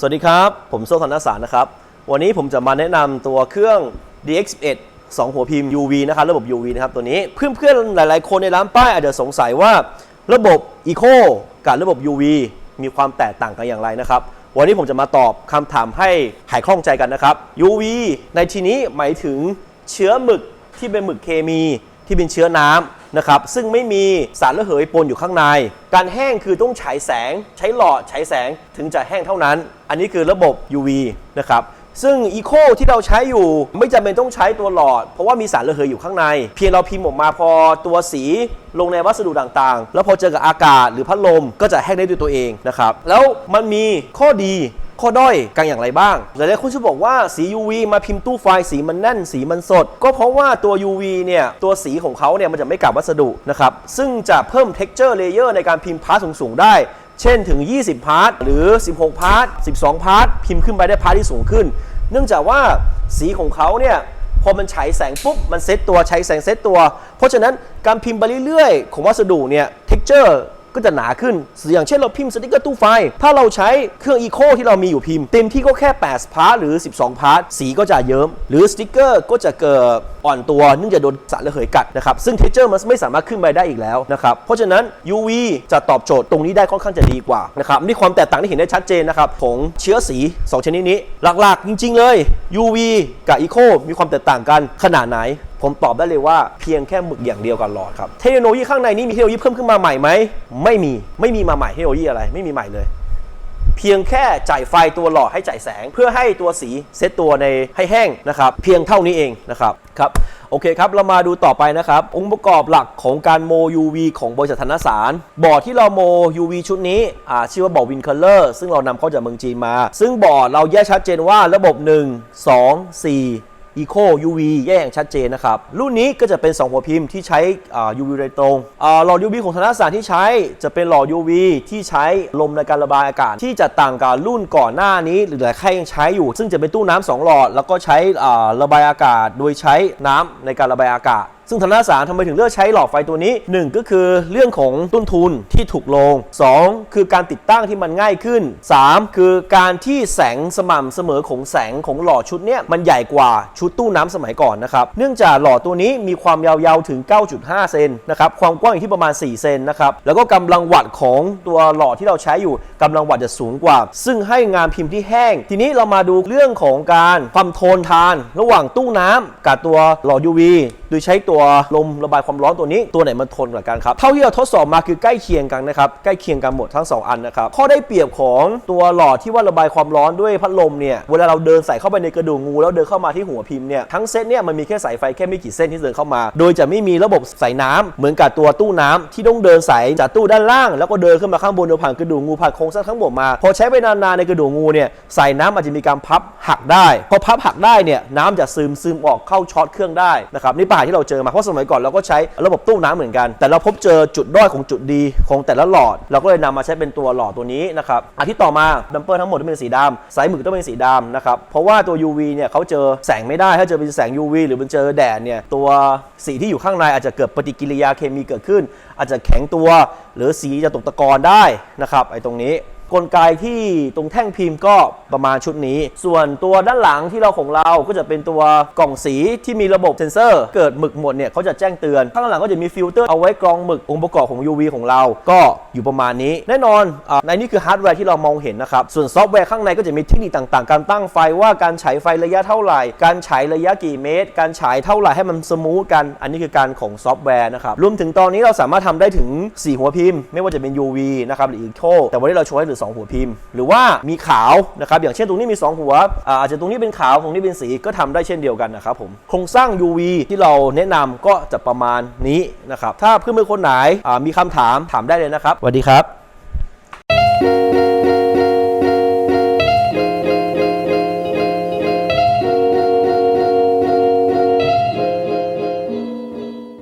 สวัสดีครับ ผมโซ่ธนสารนะครับ วันนี้ผมจะมาแนะนำตัวเครื่อง DX11 2 หัวพิมพ์ UV นะครับ ระบบ UV นะครับ ตัวนี้เพื่อนๆ หลายๆ คนในร้านป้ายอาจจะสงสัยว่าระบบ Eco กับระบบ UV มีความแตกต่างกันอย่างไรนะครับ วันนี้ผมจะมาตอบคำถามให้หายคล่องใจกันนะครับ UV ในที่นี้หมายถึงเชื้อหมึกที่เป็นหมึกเคมีที่เป็นเชื้อน้ำ นะครับซึ่งไม่มีสารระเหยปนอยู่ข้างใน การแห้งคือต้องฉายแสง ใช้หลอดฉายแสงถึงจะแห้งเท่านั้น อันนี้คือระบบ UV นะครับ ซึ่ง Eco ที่เราใช้อยู่ไม่จำเป็นต้องใช้ตัวหลอด เพราะว่ามีสารระเหยอยู่ข้างใน เพียงเราพิมพ์ออกมาพอตัวสีลงในวัสดุต่างๆ แล้วพอเจอกับอากาศหรือพัดลมก็จะแห้งได้ด้วยตัวเองนะครับแล้วมันมีข้อดีข้อด้อยกันอย่างไรบ้างหลายๆคนจะบอกว่าสี UV มาพิมพ์ตู้ไฟสีมันแน่นสีมันสด ก็เพราะว่าตัว UV เนี่ย ตัวสีของเขาเนี่ย มันจะไม่กัดวัสดุนะครับ ซึ่งจะเพิ่ม texture layer ในการพิมพ์พาร์ทสูง ๆ ได้เช่นถึง 20 พาร์ท หรือ 16 พาร์ท 12 พาร์ท พิมพ์ขึ้นไปได้พาร์ทที่สูงขึ้น เนื่องจากว่าสีของเขาเนี่ยพอมันฉายแสงปุ๊บมันเซตตัวฉายแสงเซตตัว เพราะฉะนั้นการพิมพ์ไปเรื่อยๆ ของวัสดุเนี่ยเท็กเจอร์ ก็จะหนาขึ้น อย่างเช่นเราพิมพ์สติกเกอร์ตู้ไฟ ถ้าเราใช้เครื่องอีโคที่เรามีอยู่พิมพ์ เต็มที่ก็แค่ 8 พาร์ทหรือ 12 พาร์ท สีก็จะเยิ้ม หรือสติกเกอร์ก็จะเกิดอ่อนตัวเนื่องจากโดนสารระเหยกัดนะครับ ซึ่งเท x t u r e มันไม่สามารถขึ้นไปได้อีกแล้วนะครับ เพราะฉะนั้น UV จะตอบโจทย์ตรงนี้ได้ค่อนข้างจะดีกว่านะครับนี่ความแตกต่างที่เห็นได้ชัดเจนนะครับของเชื้อสี 2 ชนิดนี้ หลักๆ จริง ๆ เลย UV กับ Eco มีความแตกต่างกันขนาดไหน ผมตอบได้เลยว่าเพียงแค่หมึกอย่างเดียวกันหลอดครับเทคโนโลยีข้างในนี้มีเทคโนโลยีเพิ่มขึ้นมาใหม่ไหมไม่มีไม่มีมาใหม่เทคโนโลยีอะไรไม่มีใหม่เลย เพียงแค่จ่ายไฟตัวหลอดให้จ่ายแสง เพื่อให้ตัวสีเซตตัวในให้แห้งนะครับเพียงเท่านี้เองนะครับครับโอเคครับ เรามาดูต่อไปนะครับ องค์ประกอบหลักของการโม UV ของบริษัทธนสาร บอร์ดที่เราโม UV ชุดนี้อ่าชื่อว่าบอร์ดวินคัลเลอร์ซึ่งเรานำเข้าจากเมืองจีนมา ซึ่งบอร์ดเราแยกชัดเจนว่าระบบ 1 2 4 Eco UV แยกอย่างชัดเจนนะครับ รุ่นนี้ก็จะเป็น 2 หัวพิมพ์ที่ใช้อ่า UV โดยตรงอ่าหลอด UV ของธนสารที่ใช้จะเป็นหลอด UV ที่ใช้ลมในการระบายอากาศ ที่จะต่างกับรุ่นก่อนหน้านี้ หรือหลายค่ายยังใช้อยู่ ซึ่งจะเป็นตู้น้ำสองหลอด แล้วก็ใช้อ่าระบายอากาศ โดยใช้น้ำในการระบายอากาศ ซึ่งธนสารทำไมถึงเลือกใช้หลอดไฟตัวนี้ 1 ก็คือเรื่องของต้นทุนที่ถูกลง 2 คือการติดตั้งที่มันง่ายขึ้น 3 คือการที่แสงสม่ำเสมอของแสงของหลอดชุดเนี้ยมันใหญ่กว่าชุดตู้น้ำสมัยก่อนนะครับเนื่องจากหลอดตัวนี้มีความยาวๆถึง 9.5 เซนนะครับความกว้างอยู่ที่ประมาณ 4 เซนนะครับแล้วก็กำลังวัตต์ของตัวหลอดที่เราใช้อยู่กำลังวัตต์จะสูงกว่า ซึ่งให้งานพิมพ์ที่แห้ง ทีนี้เรามาดูเรื่องของการความทนทาน ระหว่างตู้น้ำกับตัวหลอด UV โดยใช้ตัววลมระบายความร้อนตัวนี้ตัวไหนมันทนกว่ากันครับ เท่าที่เราทดสอบมาคือใกล้เคียงกันนะครับใกล้เคียงกันหมดทั้ง 2 อันนะครับข้อได้เปรียบของตัวหลอดที่ว่าระบายความร้อนด้วยพัดลมเนี่ยเวลาเราเดินใส่เข้าไปในกระดูกงู แล้วเดินเข้ามาที่หัวพิมพ์เนี่ยทั้งเซตเนี่ยมันมีแค่สายไฟแค่ไม่กี่เส้นที่เดินเข้ามา โดยจะไม่มีระบบใส่น้ำเหมือนกับตัวตู้น้ำที่ต้องเดินสายจากตู้ด้านล่าง แล้วก็เดินขึ้นมาข้างบนโดยผ่านกระดูกงูผ่านโครงสร้างทั้งหมดมา พอใช้ไปนานๆในกระดูกงูเนี่ยใส่น้ำอาจจะมีการพับหักได้ พอพับหักได้เนี่ยน้ำจะซึมซึมออกเข้าช็อตเครื่องได้นะครับนี่ปัญหาที่เราเจอมาเพราะสมัยก่อนเราก็ใช้ระบบตู้น้ำเหมือนกัน แต่เราพบเจอจุดด้อยของจุดดีของแต่ละหลอด เราก็เลยนำมาใช้เป็นตัวหลอดตัวนี้นะครับอันที่ต่อมาดัมเปอร์ทั้งหมดต้องเป็นสีดำสายหมึกต้องเป็นสีดำนะครับเพราะว่าตัว UV เนี่ยเขาเจอแสงไม่ได้ถ้าเจอเป็นแสง UV หรือมันเจอแดดเนี่ยตัวสีที่อยู่ข้างในอาจจะเกิดปฏิกิริยาเคมีเกิดขึ้น อาจจะแข็งตัว หรือสีจะตกตะกอนได้นะครับไอ้ตรงนี้ กลไกที่ตรงแท่งพิมพ์ก็ประมาณชุดนี้ ส่วนตัวด้านหลังที่เราของเราก็จะเป็นตัวกล่องสีที่มีระบบเซ็นเซอร์ เกิดหมึกหมดเนี่ยเขาจะแจ้งเตือน ข้างหลังก็จะมีฟิลเตอร์เอาไว้กรองหมึกองค์ประกอบของ UV ของเรา ก็อยู่ประมาณนี้ แน่นอนอในนี้คือฮาร์ดแวร์ที่เรามองเห็นนะครับ ส่วนซอฟต์แวร์ข้างในก็จะมีเทคนิคต่างๆ การตั้งไฟว่าการฉายไฟระยะเท่าไหร่ การฉายระยะกี่เมตร การฉายเท่าไหร่ให้มันสมูทกัน อันนี้คือการของซอฟต์แวร์นะครับ รวมถึงตอนนี้เราสามารถทำได้ถึง 4 หัวพิมพ์ ไม่ว่าจะเป็น UV นะครับหรือ Eco แต่วันนี้เราโชว์ให้หลือ2หัวพิมพ์ หรือว่ามีขาวนะครับอย่างเช่นตรงนี้มี 2 หัวอาจจะตรงนี้เป็นขาวตรงนี้เป็นสีก็ทำได้เช่นเดียวกันนะครับผมโครงสร้าง UV ที่เราแนะนำก็จะประมาณนี้นะครับถ้าเพื่อนๆคนไหนมีคำถามถามได้เลยนะครับสวัสดีครับ